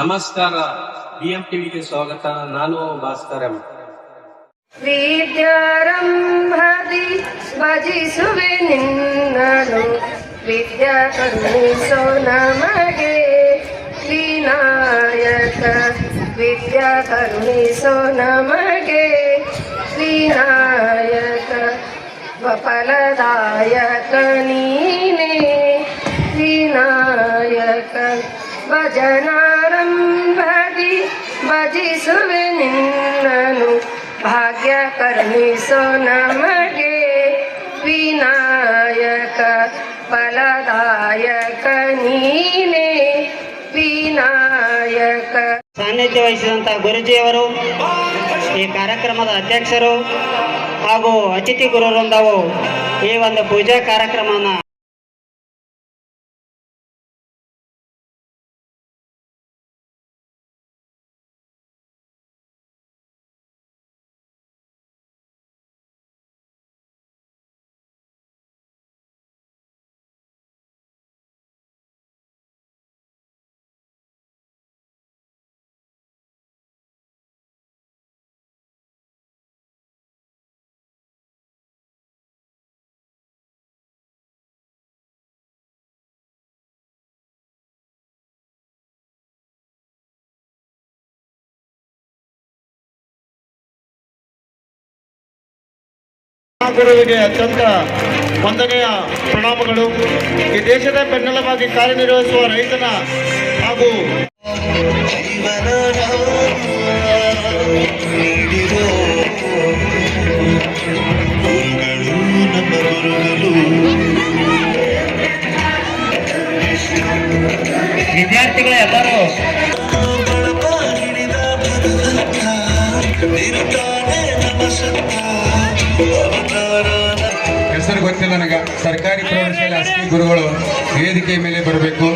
ನಮಸ್ಕಾರ. ಬಿಎಂ ಟಿವಿಗೆ ಸ್ವಾಗತ. ನಾನು ಭಾಸ್ಕರ್ ವಿದ್ಯಾರಂಭದಿ ಭಜಿಸುವೆ ನಿನ್ನನು ವಿದ್ಯಾ ಕರುಣಿಸೋ ನಮಗೆ ವಿನಾಯಕ ವಿದ್ಯಾ ಕರುಣಿಸೋ ನಮಗೆ ವಿನಾಯಕ ಫಲದಾಯಕ ನೀನೇ. ವಿನಾಯಕ ಭಜನಾರಂಭದಿ ಭಜಿಸುವೆ ನಿನ್ನನು ಭಾಗ್ಯ ಕರುಣಿಸೋ ನಮಗೆ ವಿನಾಯಕ, ಫಲದಾಯಕ ನೀನೆ, ವಿನಾಯಕ. ಸಾನ್ನಿಧ್ಯ ವಹಿಸಿದಂಥ ಗುರುಜಿಯವರು, ಈ ಕಾರ್ಯಕ್ರಮದ ಅಧ್ಯಕ್ಷರು ಹಾಗೂ ಅತಿಥಿ ಗುರುವೃಂದವು ಈ ಒಂದು ಪೂಜಾ ಕಾರ್ಯಕ್ರಮವನ್ನು ಗುರುವಿಗೆ ಅತ್ಯಂತ ವಂದನೆಯ ಪ್ರಣಾಮಗಳು. ಈ ದೇಶದ ಬೆನ್ನೆಲವಾಗಿ ಕಾರ್ಯನಿರ್ವಹಿಸುವ ರೈತನ ಹಾಗೂ ವಿದ್ಯಾರ್ಥಿಗಳ ಎಲ್ಲರೂ ಗೊತ್ತಿಲ್ಲ ನನಗೆ ಸರ್ಕಾರಿ ಪ್ರೌಢಶಾಲೆ ಅಸ್ಕಿ ಗುರುಗಳು ವೇದಿಕೆ ಮೇಲೆ ಬರಬೇಕು.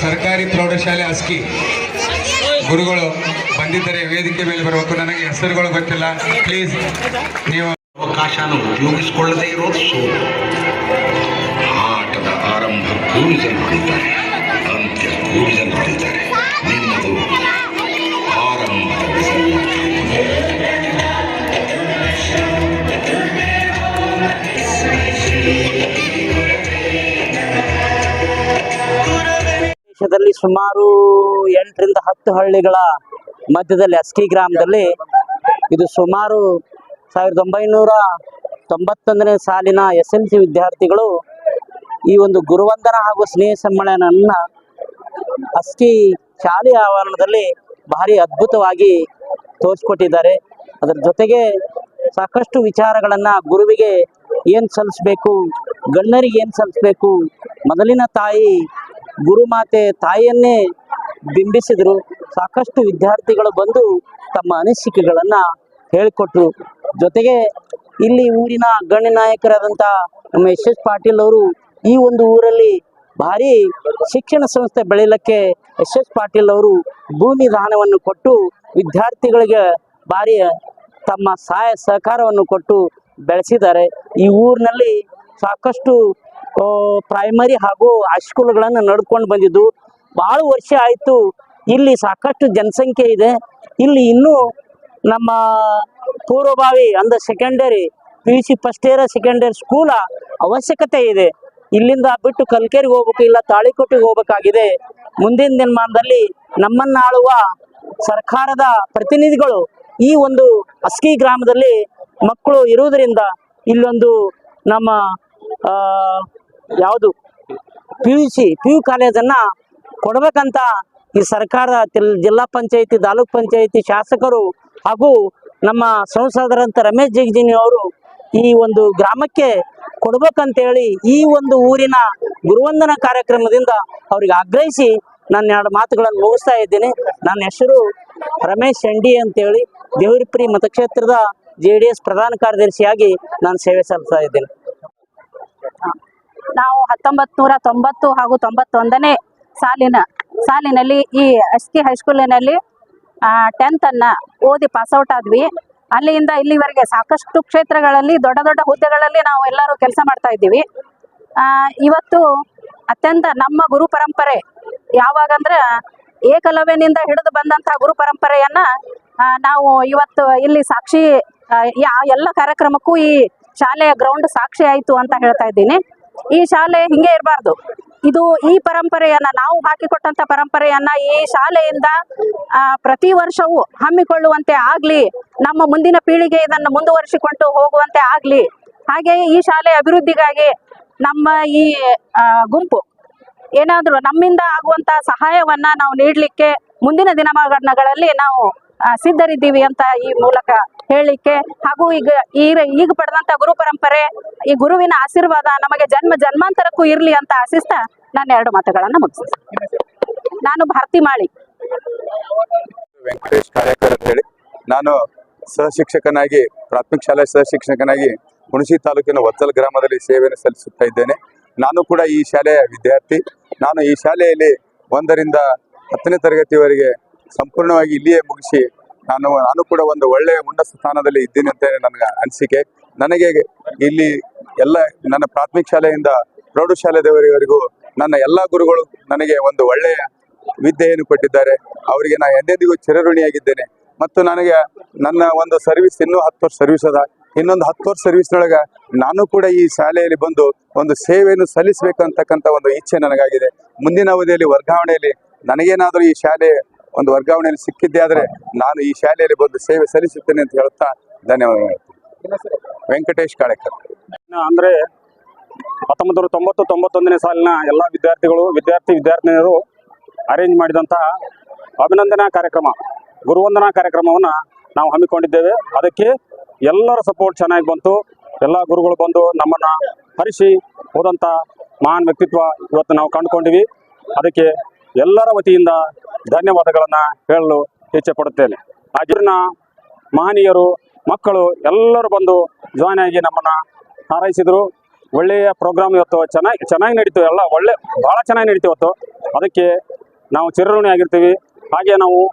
ಸರ್ಕಾರಿ ಪ್ರೌಢಶಾಲೆ ಅಸ್ಕಿ ಗುರುಗಳು ಬಂದಿದ್ದರೆ ವೇದಿಕೆ ಮೇಲೆ ಬರಬೇಕು. ನನಗೆ ಹೆಸರುಗಳು ಗೊತ್ತಿಲ್ಲ. ಪ್ಲೀಸ್ ನೀವು ಅವಕಾಶನ ಉಪಯೋಗಿಸಿಕೊಳ್ಳದೇ ಇರೋದು ಸೋಲು. ಆಟದ ಆರಂಭ ಜನ ಅಂತ್ಯ ಜನ ದೇಶದಲ್ಲಿ ಸುಮಾರು ಎಂಟರಿಂದ ಹತ್ತು ಹಳ್ಳಿಗಳ ಮಧ್ಯದಲ್ಲಿ, ಅಸ್ಕಿ ಗ್ರಾಮದಲ್ಲಿ ಇದು ಸುಮಾರು ಸಾವಿರದ ಒಂಬೈನೂರ ತೊಂಬತ್ತೊಂದನೇ ಸಾಲಿನ ಎಸ್ ಎಲ್ ಸಿ ವಿದ್ಯಾರ್ಥಿಗಳು ಈ ಒಂದು ಗುರುವಂದನ ಹಾಗೂ ಸ್ನೇಹ ಸಮ್ಮೇಳನವನ್ನು ಅಸ್ಕಿ ಶಾಲೆಯ ಆವರಣದಲ್ಲಿ ಭಾರಿ ಅದ್ಭುತವಾಗಿ ತೋರಿಸ್ಕೊಟ್ಟಿದ್ದಾರೆ. ಅದರ ಜೊತೆಗೆ ಸಾಕಷ್ಟು ವಿಚಾರಗಳನ್ನು ಗುರುವಿಗೆ ಏನು ಸಲ್ಲಿಸ್ಬೇಕು, ಗಣ್ಯರಿಗೆ ಏನು ಸಲ್ಲಿಸ್ಬೇಕು, ಮೊದಲಿನ ತಾಯಿ ಗುರುಮಾತೆ ತಾಯಿಯನ್ನೇ ಬಿಂಬಿಸಿದರು. ಸಾಕಷ್ಟು ವಿದ್ಯಾರ್ಥಿಗಳು ಬಂದು ತಮ್ಮ ಅನಿಸಿಕೆಗಳನ್ನು ಹೇಳಿಕೊಟ್ರು. ಜೊತೆಗೆ ಇಲ್ಲಿ ಊರಿನ ಗಣ್ಯ ನಾಯಕರಾದಂಥ ನಮ್ಮ ಎಸ್ ಎಸ್ ಪಾಟೀಲ್ ಅವರು ಈ ಒಂದು ಊರಲ್ಲಿ ಭಾರಿ ಶಿಕ್ಷಣ ಸಂಸ್ಥೆ ಬೆಳೀಲಿಕ್ಕೆ ಎಸ್ ಎಸ್ ಪಾಟೀಲ್ ಅವರು ಭೂಮಿ ದಾನವನ್ನು ಕೊಟ್ಟು ವಿದ್ಯಾರ್ಥಿಗಳಿಗೆ ಭಾರಿ ತಮ್ಮ ಸಹಾಯ ಸಹಕಾರವನ್ನು ಕೊಟ್ಟು ಬೆಳೆಸಿದ್ದಾರೆ. ಈ ಊರಿನಲ್ಲಿ ಸಾಕಷ್ಟು ಪ್ರೈಮರಿ ಹಾಗೂ ಹೈಸ್ಕೂಲ್ಗಳನ್ನು ನಡ್ಕೊಂಡು ಬಂದಿದ್ದು. ಭಾಳ ವರ್ಷ ಆಯಿತು. ಇಲ್ಲಿ ಸಾಕಷ್ಟು ಜನಸಂಖ್ಯೆ ಇದೆ. ಇಲ್ಲಿ ಇನ್ನೂ ನಮ್ಮ ಪೂರ್ವಭಾವಿ ಅಂದ secondary P U C first year secondary school ಅವಶ್ಯಕತೆ ಇದೆ. ಇಲ್ಲಿಂದ ಬಿಟ್ಟು ಕಲ್ಕೇರಿಗೆ ಹೋಗ್ಬೇಕು ಇಲ್ಲ ತಾಳಿಕೋಟೆಗೆ ಹೋಗ್ಬೇಕಾಗಿದೆ. ಮುಂದಿನ ದಿನಮಾನದಲ್ಲಿ ನಮ್ಮನ್ನಾಳುವ ಸರ್ಕಾರದ ಪ್ರತಿನಿಧಿಗಳು ಈ ಒಂದು ಅಸ್ಕಿ ಗ್ರಾಮದಲ್ಲಿ ಮಕ್ಕಳು ಇರುವುದರಿಂದ ಇಲ್ಲೊಂದು ನಮ್ಮ ಯಾವುದು? P U C P U ಕಾಲೇಜನ್ನು ಕೊಡಬೇಕಂತ ಈ ಸರ್ಕಾರ ಜಿಲ್ಲಾ ಪಂಚಾಯಿತಿ, ತಾಲೂಕ್ ಪಂಚಾಯತಿ ಶಾಸಕರು ಹಾಗೂ ನಮ್ಮ ಸಂಸದರಂತ ರಮೇಶ್ ಜಗಜಿನಿ ಅವರು ಈ ಒಂದು ಗ್ರಾಮಕ್ಕೆ ಕೊಡ್ಬೇಕಂತೇಳಿ ಈ ಒಂದು ಊರಿನ ಗುರುವಂದನ ಕಾರ್ಯಕ್ರಮದಿಂದ ಅವ್ರಿಗೆ ಆಗ್ರಹಿಸಿ ನಾನು ಎರಡು ಮಾತುಗಳನ್ನು ಮುಗಿಸ್ತಾ ಇದ್ದೀನಿ. ನನ್ನ ಹೆಸರು ರಮೇಶ್ ಶಂಡಿ ಅಂತೇಳಿ ದೇವರಿಪುರಿ ಮತಕ್ಷೇತ್ರದ ಜೆ ಡಿ ಎಸ್ ಪ್ರಧಾನ ಕಾರ್ಯದರ್ಶಿಯಾಗಿ ನಾನು ಸೇವೆ ಸಲ್ಲಿಸ್ತಾ ಇದ್ದೇನೆ. ನಾವು ಹತ್ತೊಂಬತ್ತು ನೂರ ತೊಂಬತ್ತು ಹಾಗೂ ತೊಂಬತ್ತೊಂದನೇ ಸಾಲಿನ, ಸಾಲಿನಲ್ಲಿ ಈ ಎಸ್ ಕೆ ಹೈಸ್ಕೂಲಿನಲ್ಲಿ ಟೆಂತ್ ಅನ್ನ ಓದಿ ಪಾಸ್ಔಟ್ ಆದ್ವಿ. ಅಲ್ಲಿಂದ ಇಲ್ಲಿವರೆಗೆ ಸಾಕಷ್ಟು ಕ್ಷೇತ್ರಗಳಲ್ಲಿ, ದೊಡ್ಡ ದೊಡ್ಡ ಹುದ್ದೆಗಳಲ್ಲಿ ನಾವು ಎಲ್ಲರೂ ಕೆಲಸ ಮಾಡ್ತಾ ಇದ್ದೀವಿ. ಇವತ್ತು ಅತ್ಯಂತ ನಮ್ಮ ಗುರು ಪರಂಪರೆ ಯಾವಾಗಂದ್ರೆ ಏಕಲವ್ಯನಿಂದ ಹಿಡಿದು ಬಂದಂತಹ ಗುರು ಪರಂಪರೆಯನ್ನ ನಾವು ಇವತ್ತು ಇಲ್ಲಿ ಸಾಕ್ಷಿ ಎಲ್ಲ ಕಾರ್ಯಕ್ರಮಕ್ಕೂ ಈ ಶಾಲೆಯ ಗ್ರೌಂಡ್ ಸಾಕ್ಷಿ ಆಯಿತು ಅಂತ ಹೇಳ್ತಾ ಇದ್ದೀನಿ. ಈ ಶಾಲೆ ಹಿಂಗೆ ಇರಬಾರ್ದು. ಇದು ಈ ಪರಂಪರೆಯನ್ನ, ನಾವು ಹಾಕಿಕೊಟ್ಟಂತ ಪರಂಪರೆಯನ್ನ ಈ ಶಾಲೆಯಿಂದ ಪ್ರತಿ ವರ್ಷವೂ ಹಮ್ಮಿಕೊಳ್ಳುವಂತೆ ಆಗ್ಲಿ, ನಮ್ಮ ಮುಂದಿನ ಪೀಳಿಗೆ ಇದನ್ನು ಮುಂದುವರಿಸಿಕೊಂಡು ಹೋಗುವಂತೆ ಆಗ್ಲಿ, ಹಾಗೆ ಈ ಶಾಲೆ ಅಭಿವೃದ್ಧಿಗಾಗಿ ನಮ್ಮ ಈ ಗುಂಪು ಏನಾದರೂ ನಮ್ಮಿಂದ ಆಗುವಂತ ಸಹಾಯವನ್ನ ನಾವು ನೀಡಲಿಕ್ಕೆ ಮುಂದಿನ ದಿನಮಾನಗಳಲ್ಲಿ ನಾವು ಸಿದ್ಧರಿದ್ದೀವಿ ಅಂತ ಈ ಮೂಲಕ ಹೇಳಲಿಕ್ಕೆ ಹಾಗೂ ಈಗ ಈಗ ಈಗ ಪಡೆದಂತ ಗುರು ಪರಂಪರೆ, ಈ ಗುರುವಿನ ಆಶೀರ್ವಾದ ನಮಗೆ ಜನ್ಮ, ಜನ್ಮಾಂತರಕ್ಕೂ ಇರಲಿ ಅಂತ ಆಶಿಸ್ತಾ ನಾನು ಎರಡು ಮಾತುಗಳನ್ನ ಮುಗಿಸ್ತೀನಿ. ನಾನು ಭಾರತಿ ಮಾಳಿ. ವೆಂಕಟೇಶ್ ಕಾರ್ಯಕರ್ ಅಂತೇಳಿ ನಾನು ಸಹಶಿಕ್ಷಕನಾಗಿ, ಪ್ರಾಥಮಿಕ ಶಾಲೆ ಸಹಶಿಕ್ಷಕನಾಗಿ ಹುಣಸಿ ತಾಲೂಕಿನ ಒತ್ತಲ್ ಗ್ರಾಮದಲ್ಲಿ ಸೇವೆಯನ್ನು ಸಲ್ಲಿಸುತ್ತಾ ಇದ್ದೇನೆ. ನಾನು ಕೂಡ ಈ ಶಾಲೆಯ ವಿದ್ಯಾರ್ಥಿ. ನಾನು ಈ ಶಾಲೆಯಲ್ಲಿ ಒಂದರಿಂದ ಹತ್ತನೇ ತರಗತಿವರೆಗೆ ಸಂಪೂರ್ಣವಾಗಿ ಇಲ್ಲಿಯೇ ಮುಗಿಸಿ ನಾನು ನಾನು ಕೂಡ ಒಂದು ಒಳ್ಳೆಯ ಉನ್ನತ ಸ್ಥಾನದಲ್ಲಿ ಇದ್ದೀನಿ ಅಂತ ನನಗೆ ಅನಿಸಿಕೆ. ನನಗೆ ಇಲ್ಲಿ ಎಲ್ಲ ನನ್ನ ಪ್ರಾಥಮಿಕ ಶಾಲೆಯಿಂದ ಪ್ರೌಢಶಾಲೆದವರಿವರೆಗೂ ನನ್ನ ಎಲ್ಲ ಗುರುಗಳು ನನಗೆ ಒಂದು ಒಳ್ಳೆಯ ವಿದ್ಯೆಯನ್ನು ಕೊಟ್ಟಿದ್ದಾರೆ. ಅವರಿಗೆ ನಾನು ಎಂದೆಂದಿಗೂ ಚಿರಋಣಿಯಾಗಿದ್ದೇನೆ. ಮತ್ತು ನನಗೆ ನನ್ನ ಒಂದು ಸರ್ವಿಸ್ ಇನ್ನೂ ಹತ್ತು ವರ್ಷ ಸರ್ವಿಸ್ ಅದ. ಇನ್ನೊಂದು ಹತ್ತು ವರ್ಷ ಸರ್ವಿಸ್ನೊಳಗೆ ನಾನು ಕೂಡ ಈ ಶಾಲೆಯಲ್ಲಿ ಬಂದು ಒಂದು ಸೇವೆಯನ್ನು ಸಲ್ಲಿಸಬೇಕಂತಕ್ಕಂಥ ಒಂದು ಇಚ್ಛೆ ನನಗಾಗಿದೆ. ಮುಂದಿನ ಅವಧಿಯಲ್ಲಿ ವರ್ಗಾವಣೆಯಲ್ಲಿ ನನಗೇನಾದರೂ ಈ ಶಾಲೆ ಒಂದು ವರ್ಗಾವಣೆಯಲ್ಲಿ ಸಿಕ್ಕಿದ್ದೆ ಆದರೆ ನಾನು ಈ ಶಾಲೆಯಲ್ಲಿ ಬಂದು ಸೇವೆ ಸಲ್ಲಿಸುತ್ತೇನೆ ಅಂತ ಹೇಳುತ್ತಾ ಧನ್ಯವಾದ ವೆಂಕಟೇಶ್ ಕಾಳೆಕರ್. ಅಂದರೆ ಹತ್ತೊಂಬತ್ತು ನೂರ ತೊಂಬತ್ತು, ತೊಂಬತ್ತೊಂದನೇ ಸಾಲಿನ ಎಲ್ಲ ವಿದ್ಯಾರ್ಥಿಗಳು, ವಿದ್ಯಾರ್ಥಿ, ವಿದ್ಯಾರ್ಥಿನಿಯರು ಅರೇಂಜ್ ಮಾಡಿದಂತಹ ಅಭಿನಂದನಾ ಕಾರ್ಯಕ್ರಮ, ಗುರುವಂದನಾ ಕಾರ್ಯಕ್ರಮವನ್ನು ನಾವು ಹಮ್ಮಿಕೊಂಡಿದ್ದೇವೆ. ಅದಕ್ಕೆ ಎಲ್ಲರ ಸಪೋರ್ಟ್ ಚೆನ್ನಾಗಿ ಬಂತು. ಎಲ್ಲ ಗುರುಗಳು ಬಂದು ನಮ್ಮನ್ನು ಹರಿಸಿ ಹೋದಂಥ ಮಹಾನ್ ವ್ಯಕ್ತಿತ್ವ ಇವತ್ತು ನಾವು ಕಂಡುಕೊಂಡಿವಿ. ಅದಕ್ಕೆ ಎಲ್ಲರ ವತಿಯಿಂದ ಧನ್ಯವಾದಗಳನ್ನು ಹೇಳಲು ಇಚ್ಛೆ ಪಡುತ್ತೇನೆ. ಜೀರ್ಣ ಮಹನೀಯರು ಮಕ್ಕಳು ಎಲ್ಲರೂ ಬಂದು ಜಾಯ್ನ್ ಆಗಿ ನಮ್ಮನ್ನ ಹಾರೈಸಿದ್ರು. ಒಳ್ಳೆಯ ಪ್ರೋಗ್ರಾಮ್ ಇವತ್ತು ಚೆನ್ನಾಗಿ ಚೆನ್ನಾಗಿ ನಡೀತು. ಎಲ್ಲ ಒಳ್ಳೆ ಭಾಳ ಚೆನ್ನಾಗಿ ನಡೀತು ಇವತ್ತು. ಅದಕ್ಕೆ ನಾವು ಚಿರಋಣಿ ಆಗಿರ್ತೀವಿ. ಹಾಗೆ ನಾವು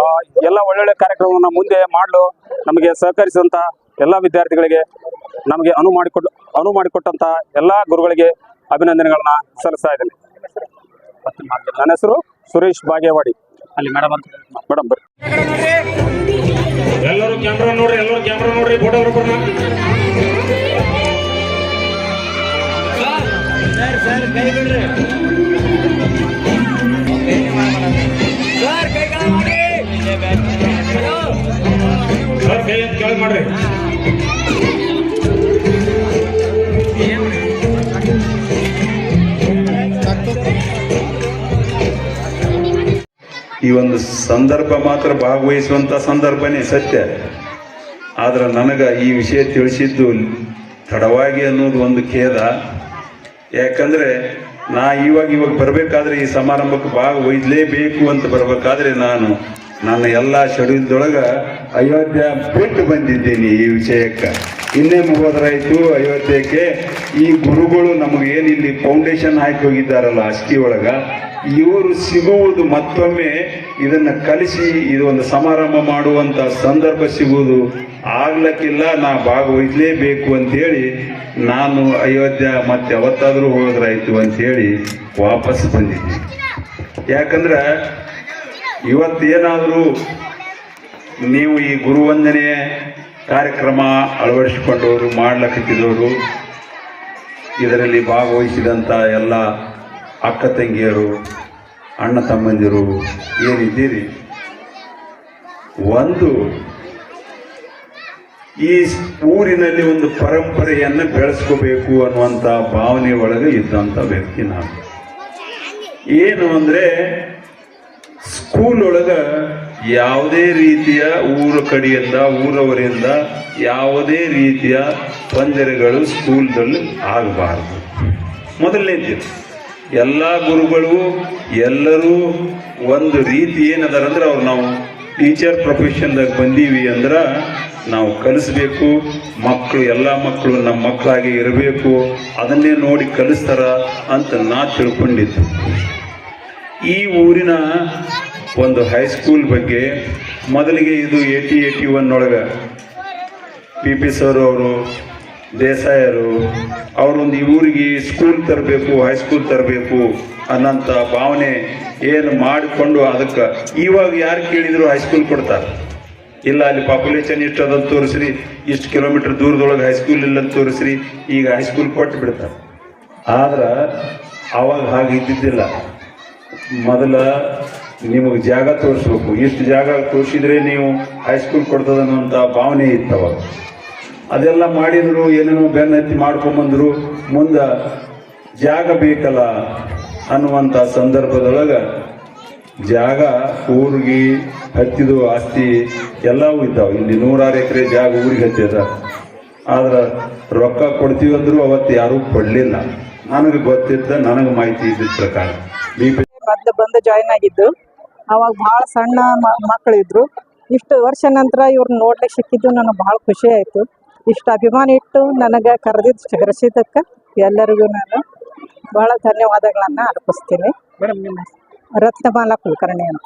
ಆ, ಎಲ್ಲ ಒಳ್ಳೊಳ್ಳೆ ಕಾರ್ಯಕ್ರಮವನ್ನು ಮುಂದೆ ಮಾಡಲು ನಮಗೆ ಸಹಕರಿಸಿದಂಥ ಎಲ್ಲ ವಿದ್ಯಾರ್ಥಿಗಳಿಗೆ ನಮಗೆ ಅನು ಮಾಡಿಕೊಟ್ಟು ಅನು ಮಾಡಿಕೊಟ್ಟಂಥ ಎಲ್ಲ ಗುರುಗಳಿಗೆ ಅಭಿನಂದನೆಗಳನ್ನ ಸಲ್ಲಿಸ್ತಾ ಇದ್ದೇನೆ. ನನ್ನ ಹೆಸರು ಸುರೇಶ್ ಬಾಗೇವಾಡಿ. ಅಲ್ಲಿ ಮೇಡಮ್ ಅಂತ ಮೇಡಮ್ ಬರ್ರಿ. ಎಲ್ಲರೂ ಕ್ಯಾಮ್ರಾ ನೋಡ್ರಿ ಎಲ್ಲರೂ ಕ್ಯಾಮ್ರಾ ನೋಡ್ರಿ ಫೋಟೋ ಸರ್ ಕೈ ಎತ್ತಿ ಕೆಳಗೆ ಮಾಡ್ರಿ. ಈ ಒಂದು ಸಂದರ್ಭ ಮಾತ್ರ ಭಾಗವಹಿಸುವಂಥ ಸಂದರ್ಭನೇ ಸತ್ಯ. ಆದ್ರೆ ನನಗೆ ಈ ವಿಷಯ ತಿಳಿಸಿದ್ದು ತಡವಾಗಿ ಅನ್ನೋದು ಒಂದು ಖೇದ. ಯಾಕಂದರೆ ನಾ ಇವಾಗ ಇವಾಗ ಬರಬೇಕಾದ್ರೆ ಈ ಸಮಾರಂಭಕ್ಕೆ ಭಾಗವಹಿಸಲೇಬೇಕು ಅಂತ ಬರಬೇಕಾದ್ರೆ ನಾನು ನನ್ನ ಎಲ್ಲ ಷಡ್ಯೂಲ್ದೊಳಗೆ ಅಯೋಧ್ಯ ಬಿಟ್ಟು ಬಂದಿದ್ದೀನಿ ಈ ವಿಷಯಕ್ಕೆ. ಇನ್ನೇ ಹೋದ್ರಾಯ್ತು ಅಯೋಧ್ಯಕ್ಕೆ ಈ ಗುರುಗಳು ನಮಗೆ ಏನು ಇಲ್ಲಿ ಫೌಂಡೇಶನ್ ಹಾಕಿ ಹೋಗಿದ್ದಾರಲ್ಲ ಅಷ್ಟಿ ಒಳಗ ಇವರು ಸಿಗುವುದು ಮತ್ತೊಮ್ಮೆ ಇದನ್ನ ಕಲಿಸಿ ಇದು ಒಂದು ಸಮಾರಂಭ ಮಾಡುವಂತ ಸಂದರ್ಭ ಸಿಗುವುದು ಆಗ್ಲಕ್ಕಿಲ್ಲ, ನಾ ಭಾಗವಹಿಸಲೇಬೇಕು ಅಂತೇಳಿ ನಾನು ಅಯೋಧ್ಯೆ ಮತ್ತೆ ಅವತ್ತಾದರೂ ಹೋದ್ರಾಯ್ತು ಅಂತೇಳಿ ವಾಪಸ್ ಬಂದಿದ್ದೀನಿ. ಯಾಕಂದ್ರೆ ಇವತ್ತೇನಾದರೂ ನೀವು ಈ ಗುರುವಂದನೆ ಕಾರ್ಯಕ್ರಮ ಅಳವಡಿಸಿಕೊಂಡವರು ಮಾಡ್ಲಕ್ಕಿದ್ದವರು ಇದರಲ್ಲಿ ಭಾಗವಹಿಸಿದಂಥ ಎಲ್ಲ ಅಕ್ಕ ತಂಗಿಯರು, ಅಣ್ಣ ತಮ್ಮಂದಿರು, ಏನಿದ್ದೀರಿ? ಒಂದು, ಈ ಊರಿನಲ್ಲಿ ಒಂದು ಪರಂಪರೆಯನ್ನು ಬೆಳೆಸ್ಕೋಬೇಕು ಅನ್ನುವಂಥ ಭಾವನೆ ಒಳಗೆ ಇದ್ದಂಥ ವ್ಯಕ್ತಿ ನಾನು. ಏನು ಅಂದರೆ ಸ್ಕೂಲ್ ಒಳಗ ಯಾವುದೇ ರೀತಿಯ ಊರ ಕಡೆಯಿಂದ, ಊರವರಿಂದ ಯಾವುದೇ ರೀತಿಯ ತೊಂದರೆಗಳು ಸ್ಕೂಲ್ದಲ್ಲಿ ಮೊದಲನೇ ಮೊದಲನೇದು ಎಲ್ಲ ಗುರುಗಳು ಎಲ್ಲರೂ ಒಂದು ರೀತಿ ಏನದಾರ ಅಂದ್ರೆ ಅವ್ರು ನಾವು ಟೀಚರ್ ಪ್ರೊಫೆಷನ್ದಾಗ ಬಂದೀವಿ ಅಂದ್ರೆ ನಾವು ಕಲಿಸ್ಬೇಕು ಮಕ್ಕಳು ಎಲ್ಲ ಮಕ್ಕಳು ನಮ್ಮ ಮಕ್ಕಳಾಗಿ ಇರಬೇಕು, ಅದನ್ನೇ ನೋಡಿ ಕಲಿಸ್ತಾರ ಅಂತ ನಾ ತಿಳ್ಕೊಂಡಿದ್ದು. ಈ ಊರಿನ ಒಂದು ಹೈಸ್ಕೂಲ್ ಬಗ್ಗೆ ಮೊದಲಿಗೆ ಇದು ಏಟಿ ಏಟಿ ಒನ್ ಒಳಗೆ ಪಿ ಪಿ ಸರ್ ಅವರು ದೇಸಾಯರು ಅವರೊಂದು ಈ ಊರಿಗೆ ಸ್ಕೂಲ್ ತರಬೇಕು ಹೈಸ್ಕೂಲ್ ತರಬೇಕು ಅನ್ನಂಥ ಭಾವನೆ ಏನು ಮಾಡಿಕೊಂಡು ಅದಕ್ಕೆ ಇವಾಗ ಯಾರು ಕೇಳಿದ್ರು ಹೈಸ್ಕೂಲ್ ಕೊಡ್ತಾರೆ? ಇಲ್ಲ, ಅಲ್ಲಿ ಪಾಪ್ಯುಲೇಷನ್ ಇಷ್ಟು ಅದಂತ ತೋರಿಸ್ರಿ, ಇಷ್ಟು ಕಿಲೋಮೀಟರ್ ದೂರದೊಳಗೆ ಹೈಸ್ಕೂಲ್ ಇಲ್ಲ ಅಂತ ತೋರಿಸ್ರಿ, ಈಗ ಹೈಸ್ಕೂಲ್ ಕೊಟ್ಟು ಬಿಡ್ತಾರೆ. ಆದ್ರೆ ಅವಾಗ ಹಾಗೆ ಇದ್ದಿದ್ದಿಲ್ಲ. ಮೊದಲ ನಿಮಗೆ ಜಾಗ ತೋರಿಸ್ಬೇಕು. ಇಷ್ಟು ಜಾಗ ತೋರಿಸಿದ್ರೆ ನೀವು ಹೈಸ್ಕೂಲ್ ಕೊಡ್ತದೆ ಅನ್ನೋಂಥ ಭಾವನೆ ಇತ್ತು ಅವಾಗ. ಅದೆಲ್ಲ ಮಾಡಿದ್ರು, ಏನೇನೋ ಬೆನ್ನತ್ತಿ ಮಾಡ್ಕೊಂಬಂದ್ರು, ಮುಂದೆ ಜಾಗ ಬೇಕಲ್ಲ ಅನ್ನುವಂಥ ಸಂದರ್ಭದೊಳಗೆ ಜಾಗ, ಊರಿಗೆ, ಹತ್ತಿದು ಆಸ್ತಿ ಎಲ್ಲವೂ ಇದ್ದಾವೆ. ಇಲ್ಲಿ ನೂರಾರು ಎಕರೆ ಜಾಗ ಊರಿಗೆ ಹತ್ತಿದ. ಆದ್ರೆ ರೊಕ್ಕ ಕೊಡ್ತೀವಿ ಅಂದ್ರು ಅವತ್ತು ಯಾರೂ ಕೊಡಲಿಲ್ಲ. ನನಗೆ ಗೊತ್ತಿದ್ದ, ನನಗೆ ಮಾಹಿತಿ ಇದ್ದಿದ್ದ ಪ್ರಕಾರ. ಬಂದು ಜಾಯ್ನ್ ಆಗಿದ್ದು, ಅವಾಗ ಭಾಳ ಸಣ್ಣ ಮಕ್ಕಳಿದ್ರು ಇಷ್ಟು ವರ್ಷ ನಂತರ ಇವ್ರನ್ನ ನೋಡ್ಲಿಕ್ಕೆ ಸಿಕ್ಕಿದ್ದು ನನಗೆ ಭಾಳ ಖುಷಿ ಆಯಿತು. ಇಷ್ಟು ಅಭಿಮಾನ ಇಟ್ಟು ನನಗೆ ಕರೆದಿದ್ದು ಕರೆಸಿದ್ದಕ್ಕೆ ಎಲ್ಲರಿಗೂ ನಾನು ಭಾಳ ಧನ್ಯವಾದಗಳನ್ನು ಅರ್ಪಿಸ್ತೀನಿ. ರತ್ನಮಾಲಾ ಕುಲಕರ್ಣಿ ಅಂತ.